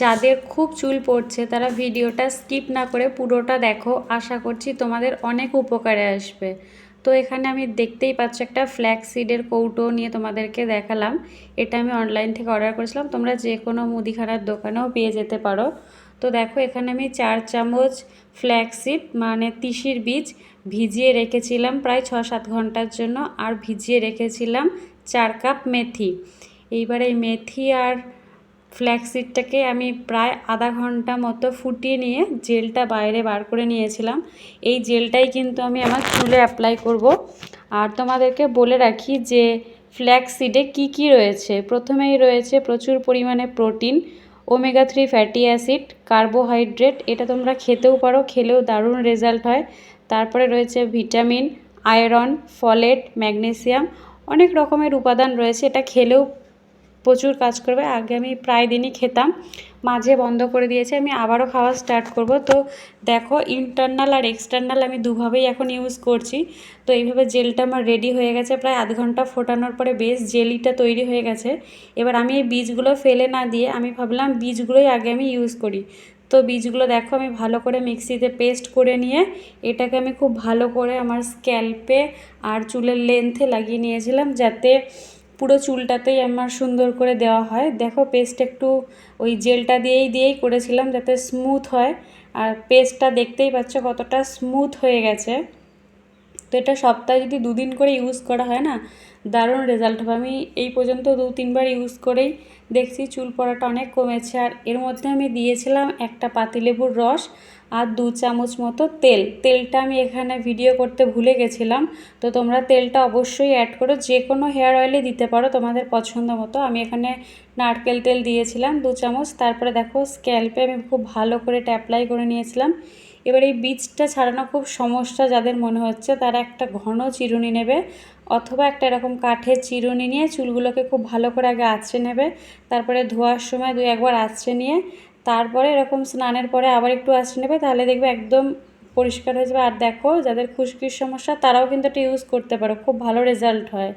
যাদের খুব চুল পড়ছে, তারা ভিডিওটা স্কিপ না করে পুরোটা দেখো। আশা করছি তোমাদের অনেক উপকারে আসবে। তো এখানে আমি দেখতেই পাচ্ছ একটা ফ্ল্যাক্স সিডের কৌটো নিয়ে তোমাদেরকে দেখালাম। এটা আমি অনলাইন থেকে অর্ডার করেছিলাম। তোমরা যে কোনো মুদিখানার দোকানেও পেয়ে যেতে পারো। তো দেখো, এখানে আমি চার চামচ ফ্ল্যাক্সিড মানে তিসির বীজ, ভিজিয়ে রেখেছিলাম প্রায় ছ সাত ঘণ্টার জন্য। আর ভিজিয়ে রেখেছিলাম চার কাপ মেথি। এইবার এই মেথি আর ফ্ল্যাক্সিডটাকে আমি প্রায় আধা ঘণ্টা মতো ফুটিয়ে নিয়ে জেলটা বাইরে বার করে নিয়েছিলাম। এই জেলটাই কিন্তু আমি আমার চুলে অ্যাপ্লাই করব। আর তোমাদেরকে বলে রাখি যে ফ্ল্যাক্সিডে কি কি রয়েছে? প্রথমেই রয়েছে প্রচুর পরিমাণে protein, omega three fatty acid, carbohydrate, এটা তোমরা খেতেও পারো, খেলেও দারুণ রেজাল্ট হয়। তারপরে রয়েছে ভিটামিন, আয়রন, ফলেট, ম্যাগনেসিয়াম, অনেক রকমের উপাদান রয়েছে, এটা খেলেও প্রচুর কাজ করবে। আগে আমি প্রায় দিনই খেতাম। মাঝে বন্ধ করে দিয়েছি। আমি আবারও খাওয়া স্টার্ট করব। তো দেখো ইন্টারনাল আর এক্সটার্নাল আমি দুভাবেই এখন ইউজ করছি। তো এইভাবে জেলটা আমার রেডি হয়ে গেছে। প্রায় আধ ঘণ্টা ফোটানোর পরে বেশ জেলিটা তৈরি হয়ে গেছে। এবার আমি এই বীজগুলো ফেলে না দিয়ে আমি ভাবলাম বীজগুলোই আগে আমি ইউজ করি। তো বীজগুলো দেখো, আমি ভালো করে মিক্সিতে পেস্ট করে নিয়ে এটাকে আমি খুব ভালো করে আমার স্ক্যাল্পে আর চুলের লেন্থে লাগিয়ে নিয়েছিলাম যাতে পুরো চুলটাতেই আমার সুন্দর করে দেওয়া হয়। দেখো পেস্ট একটু ওই জেলটা দিয়েই দিয়েই করেছিলাম যাতে স্মুথ হয়। আর পেস্টটা দেখতেই পাচ্ছ কতটা স্মুথ হয়ে গেছে। তো এটা সপ্তাহে যদি দুদিন করে ইউজ করা হয় না, দারুণ রেজাল্ট হবে। আমি এই পর্যন্ত দু তিনবার ইউজ করেই দেখছি চুল পড়াটা অনেক কমেছে। আর এর মধ্যে আমি দিয়েছিলাম একটা পাতিলেবুর রস। আর দু চামচ মতো তেল। তেলটা আমি এখানে ভিডিও করতে ভুলে গেছিলাম। তো তোমরা তেলটা অবশ্যই অ্যাড করো। যে কোনো হেয়ার অয়েলে দিতে পারো তোমাদের পছন্দ মতো। আমি এখানে নারকেল তেল দিয়েছিলাম দু চামচ। তারপরে দেখো স্ক্যাল্পে আমি খুব ভালো করে অ্যাপ্লাই করে নিয়েছিলাম। এবার এই বীজটা ছাড়ানো খুব সমস্যা যাদের মনে হচ্ছে, তারা একটা ঘন চিরুনি নেবে অথবা একটা এরকম কাঠের চিরুনি নিয়ে চুলগুলোকে খুব ভালো করে আগে আঁচড়ে নেবে। তারপরে ধোয়ার সময় দুই একবার আঁচড়ে নিয়ে তারপরে এরকম স্নানের পরে আবার একটু আসতে নেবে, তাহলে দেখবে একদম পরিষ্কার হয়ে যাবে। আর দেখো, যাদের খুশকির সমস্যা, তারাও কিন্তু এটা ইউজ করতে পারো। খুব ভালো রেজাল্ট হয়।